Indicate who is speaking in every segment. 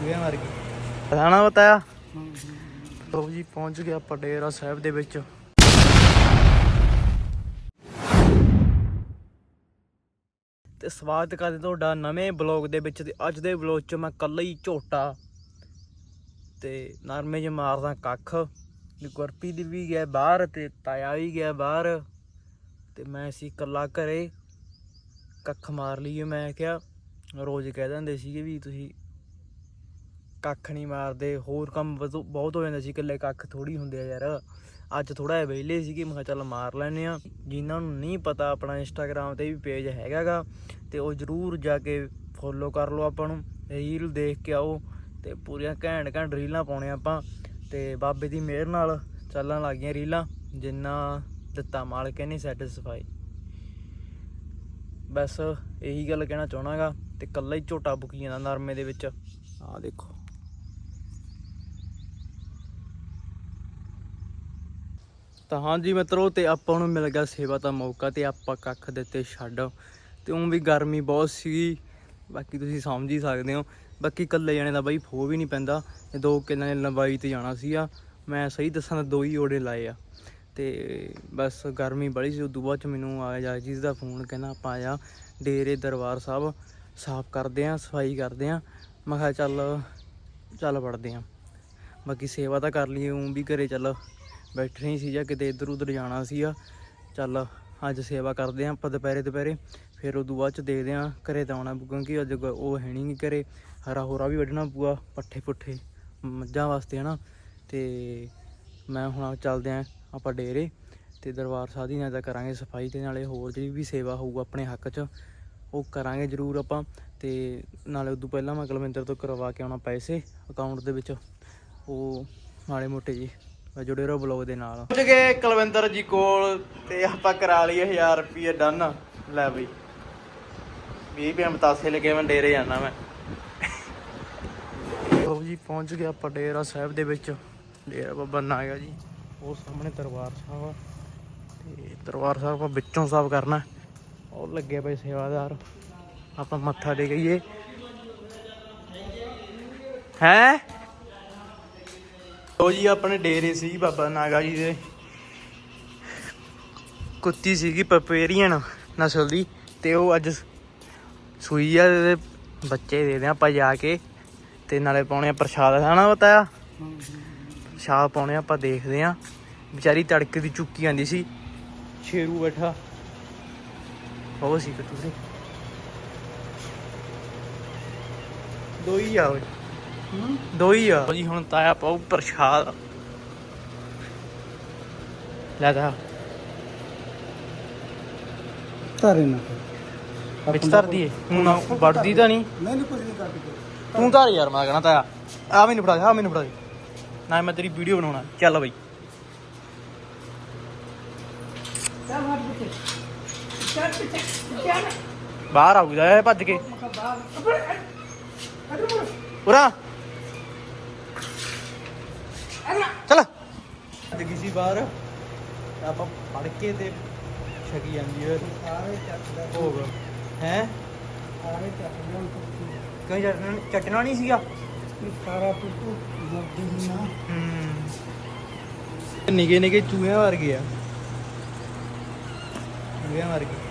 Speaker 1: ਵੇ ਮਰ ਗਈ ਪਤਾਣਾ ਬਤਾਇਆ? ਲੋ ਜੀ, ਪਹੁੰਚ ਗਿਆ ਆਪਾਂ ਡੇਰਾ ਸਾਹਿਬ ਦੇ ਵਿੱਚ। ਤੇ ਸਵਾਗਤ ਕਰਦੇ ਤੁਹਾਡਾ ਨਵੇਂ ਬਲੌਗ ਦੇ ਵਿੱਚ ਤੇ ਅੱਜ ਦੇ ਬਲੌਗ 'ਚ ਮੈਂ ਕੱਲਾ ਹੀ ਝੋਟਾ ਤੇ ਨਰਮੇ 'ਚ ਮਾਰਦਾ ਕੱਖ। ਵੀ ਗੁਰਪੀ ਦੀ ਵੀ ਗਿਆ ਬਾਹਰ ਤੇ ਤਾਇਆ ਵੀ ਗਿਆ ਬਾਹਰ ਤੇ ਮੈਂ ਸੀ ਕੱਲਾ ਘਰੇ। ਕੱਖ ਮਾਰ ਲਈਏ ਮੈਂ ਕਿਹਾ। ਰੋਜ਼ ਕਹਿ ਦਿੰਦੇ ਸੀਗੇ ਵੀ ਤੁਸੀਂ ਕੱਖ ਨਹੀਂ ਮਾਰਦੇ, ਹੋਰ ਕੰਮ ਵਧੋ- ਬਹੁਤ ਹੋ ਜਾਂਦੇ ਸੀ, ਇਕੱਲੇ ਕੱਖ ਥੋੜੀ ਹੁੰਦੇ ਆ ਯਾਰ। ਅੱਜ ਥੋੜਾ ਜਿਹਾ ਵਿਹਲੇ ਸੀਗੇ, ਮੈਂ ਕਿਹਾ ਚੱਲ ਮਾਰ ਲੈਨੇ ਆ ਜਿਨ੍ਹਾਂ ਨੂੰ ਨਹੀਂ ਪਤਾ ਆਪਣਾ ਇੰਸਟਾਗ੍ਰam ਤੇ ਵੀ ਪੇਜ ਹੈਗਾਗਾ, ਤੇ ਉਹ ਜਰੂਰ ਜਾ ਕੇ ਫੋਲੋ ਕਰ ਲਓ ਆਪਾਂ ਨੂੰ ਰੀਲ ਦੇਖ ਕੇ ਆਓ, ਤੇ ਪੂਰੀਆਂ ਘੈਂਟ ਘੈਂਟ ਰੀਲਾਂ ਪਾਉਣੇ ਆਪਾਂ। ਤੇ ਬਾਬੇ ਦੀ ਮਿਹਰ ਨਾਲ ਚੱਲਣ ਲੱਗ ਗਈਆਂ ਰੀਲਾਂ ਜਿੰਨਾ ਦਿੱਤਾ ਮਾਲਕ ਨੇ ਸੈਟੀਸਫਾਈ ਬਸ ਇਹੀ ਗੱਲ ਕਹਿਣਾ ਚਾਹਣਾਗਾ ਤੇ ਕੱਲਾ ਹੀ ਝੋਟਾ ਬੁਕੀ ਜਾਂਦਾ ਨਰਮੇ ਦੇ ਵਿੱਚ। ਆਹ ਦੇਖੋ। ਤਾਂ ਹਾਂਜੀ ਮਿੱਤਰੋ, ਤੇ ਆਪਾਂ ਨੂੰ ਮਿਲ ਗਿਆ ਸੇਵਾ ਦਾ ਮੌਕਾ ਤੇ ਆਪਾਂ ਕੱਖ ਦਿੱਤੇ ਛੱਡ ਤੇ ਉਹ ਵੀ ਗਰਮੀ ਬਹੁਤ ਸੀਗੀ। ਬਾਕੀ ਤੁਸੀਂ ਸਮਝ ਹੀ ਸਕਦੇ ਹੋ। ਬਾਕੀ ਇਕੱਲੇ ਜਾਣੇ ਦਾ ਬਾਈ ਫੋ ਵੀ ਨਹੀਂ ਪੈਂਦਾ। ਇਹ ਦੋ ਕਿੱਲਾਂ ਨੇ ਲੰਬਾਈ ਤੇ ਜਾਣਾ ਸੀਗਾ। ਮੈਂ ਸਹੀ ਦੱਸਾਂ ਤਾਂ ਦੋ ਹੀ ਓੜੇ ਲਾਏ ਆ। ਤੇ ਬਸ ਗਰਮੀ ਬੜੀ ਸੀ। ਉਦੋਂ ਬਾਅਦ ਚ ਮੈਨੂੰ ਆ ਜਾ ਜਿਸ ਦਾ ਫੋਨ। ਕਹਿੰਦਾ ਆਪਾਂ ਆਇਆ ਡੇਰੇ ਦਰਬਾਰ ਸਾਹਿਬ ਸਾਫ਼ ਕਰਦੇ ਆ, ਸਫ਼ਾਈ ਕਰਦੇ ਆ। ਮੈਂ ਕਿਹਾ ਚੱਲ ਚੱਲ ਵੜਦੇ ਆ। ਬਾਕੀ ਸੇਵਾ ਤਾਂ ਕਰ ਲਈਏ। ਉਹ ਵੀ ਘਰੇ ਚੱਲ। ਬੈਠੇ ਹੀ ਸੀ ਜਾਂ ਕਿਤੇ ਇੱਧਰ ਉੱਧਰ ਜਾਣਾ ਸੀਗਾ। ਚੱਲ ਅੱਜ ਸੇਵਾ ਕਰਦੇ ਆਂ ਆਪਾਂ ਦੁਪਹਿਰੇ ਦੁਪਹਿਰੇ, ਫਿਰ ਉਦੋਂ ਬਾਅਦ ਚ ਦੇਖਦੇ ਆਂ ਘਰੇ ਤਾਂ ਆਉਣਾ ਕਿਉਂਕਿ ਅੱਜ ਉਹ ਹੈ ਨਹੀਂ ਘਰੇ। ਹਰਾ ਹੋਰਾ ਵੀ ਵੱਢਣਾ ਪਊਗਾ, ਪੱਠੇ ਪੁੱਠੇ, ਮੱਝਾਂ ਵਾਸਤੇ, ਹਨਾ। ਤੇ ਮੈਂ ਹੁਣ ਚੱਲਦੇ ਆਂ ਆਪਾਂ ਡੇਰੇ, ਤੇ ਦਰਬਾਰ ਸਾਹਿਬ ਦੀ ਨਾਲ ਤਾਂ ਕਰਾਂਗੇ ਸਫ਼ਾਈ ਤੇ ਨਾਲੇ ਹੋਰ ਜਿਹੜੀ ਵੀ ਸੇਵਾ ਹੋਊ ਆਪਣੇ ਹੱਕ 'ਚ, ਉਹ ਕਰਾਂਗੇ ਜ਼ਰੂਰ ਆਪਾਂ। ਤੇ ਨਾਲੇ ਉਦੋਂ ਪਹਿਲਾਂ ਮੈਂ ਕੁਲਵਿੰਦਰ ਤੋਂ ਕਰਵਾ ਕੇ ਆਉਣਾ ਪੈਸੇ ਅਕਾਊਂਟ ਦੇ ਵਿੱਚ, ਉਹ ਮਾੜੇ ਮੋਟੇ ਜੀ ਆ ਜੁੜੇ ਰਹੋ ਬਲੌਗ ਦੇ ਨਾਲ। ਪਹੁੰਚ ਗਏ ਕੁਲਵਿੰਦਰ ਜੀ ਕੋਲ ਤੇ ਆਪਾਂ ਕਰਾ ਲਈਏ 1000 ਰੁਪਏ ਡਨ ਲੈ ਬਈ। 20 ਰੁਪਏ ਮਤਾਸੇ ਲੈ ਕੇ ਮੈਂ ਡੇਰੇ ਜਾਣਾ ਮੈਂ। ਲੋ ਜੀ ਪਹੁੰਚ ਗਏ ਆਪਾਂ ਡੇਰਾ ਸਾਹਿਬ ਦੇ ਵਿੱਚ। ਡੇਰਾ ਬਾਬਾ ਨਾਗਾ ਜੀ। ਉਹ ਸਾਹਮਣੇ ਦਰਬਾਰ ਸਾਹਿਬ ਆ। ਤੇ ਦਰਬਾਰ ਸਾਹਿਬ ਆਪਾਂ ਵਿੱਚੋਂ ਸਾਫ਼ ਕਰਨਾ। ਉਹ ਲੱਗੇ ਪਏ ਸੇਵਾਦਾਰ। ਆਪਾਂ ਮੱਥਾ ਦੇ ਗਈਏ ਹੈ? ਉਹ ਜੀ ਆਪਣੇ ਡੇਰੇ ਸੀ ਬਾਬਾ ਨਾਗਾ ਜੀ ਦੇ। ਕੁੱਤੀ ਸੀਗੀ ਪਪੇਰੀਅਨ ਨਸਲ ਦੀ ਤੇ ਉਹ ਅੱਜ ਸੂਈ ਆ ਦੇ ਬੱਚੇ ਦੇ ਦੇ ਆਪਾਂ ਜਾ ਕੇ ਤੇ ਨਾਲੇ ਪਾਉਣੇ ਆ ਪ੍ਰਸ਼ਾਦ ਖਾਣਾ ਬਤਾਇਆ? ਪ੍ਰਸ਼ਾਦ ਪਾਉਣੇ ਆ, ਆਪਾਂ ਦੇਖਦੇ ਆ। ਵਿਚਾਰੀ ਤੜਕੇ ਦੀ ਚੁੱਕੀ ਆਂਦੀ ਸੀ। ਛੇਰੂ ਬੈਠਾ। ਉਹ ਸੀ ਕਤੂਰੇ। ਦੋ ਹੀ ਆ ਓਏ। ਦੋ ਹੀ ਆ। ਜੀ ਹੁਣ ਤਾਇਆ ਪਾਉ ਪ੍ਰਸ਼ਾਦ। ਲੈ ਤਾ।
Speaker 2: ਧਾਰੇ ਨਾ
Speaker 1: ਵਿੱਚ ਧਰ ਦੀਏ ਹੁਣ ਵੜਦੀ ਤਾਂ ਨਹੀਂ।
Speaker 2: ਨਹੀਂ ਨਹੀਂ ਕੁਝ ਨਹੀਂ ਕੱਟ ਕੇ
Speaker 1: ਤੂੰ ਧਰ ਯਾਰ ਮੈਂ ਕਹਣਾ ਤਾਇਆ। ਆ ਮੈਨੂੰ ਫੜਾ ਆ ਮੈਨੂੰ ਫੜਾ ਦੇ। ਨਾ ਮੈਂ ਤੇਰੀ ਵੀਡੀਓ ਬਣਾਉਣਾ। ਚੱਲ ਬਈ। ਬਾਹਰ ਆਉਦਾ ਇਹ ਭੱਜ ਕੇ। ਉਰਾ। ਚਲ ਲੱਗੀ ਸੀ ਬਾਹਰ ਆਪਾਂ ਫੜ ਕੇ ਤੇ ਛਕੀ ਜਾਂਦੀ ਓਏ
Speaker 2: ਸਾਰੇ ਚੱਕ ਦਾ
Speaker 1: ਹੋ ਗਿਆ ਹੈ?
Speaker 2: ਸਾਰੇ ਚੱਕ ਦਾ
Speaker 1: ਕਹੀਂ ਚਟਣਾ ਚਟਣਾ ਨਹੀਂ ਸੀਗਾ?
Speaker 2: ਸਾਰਾ ਪੁੱਤੂ ਮੋਦੀ ਨਾ।
Speaker 1: ਹੂੰ। ਨਿਗੇ ਨਿਗੇ ਚੂਹਿਆਂ ਵਰਗੇ ਆ। ਚੂਹਿਆਂ ਵਰਗੇ।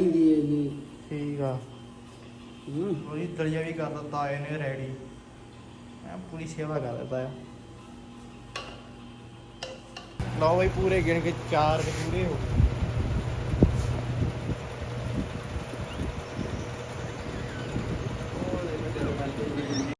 Speaker 2: ਜੀ।
Speaker 1: ਠੀਕ ਆ।
Speaker 2: ਹੂੰ।
Speaker 1: ਉਹਦੀ ਦਲੀਆ ਵੀ ਕਰ ਦਿੱਤਾ ਆਏ ਨੇ ਰੈਡੀ। ਮੈਂ ਪੂਰੀ ਸੇਵਾ ਕਰ ਦਿੱਤਾ ਆ। ਲਓ ਬਈ ਪੂਰੇ ਗਿਣ ਕੇ ਚਾਰ ਕੇ ਪੂਰੇ ਹੋ ਗਏ।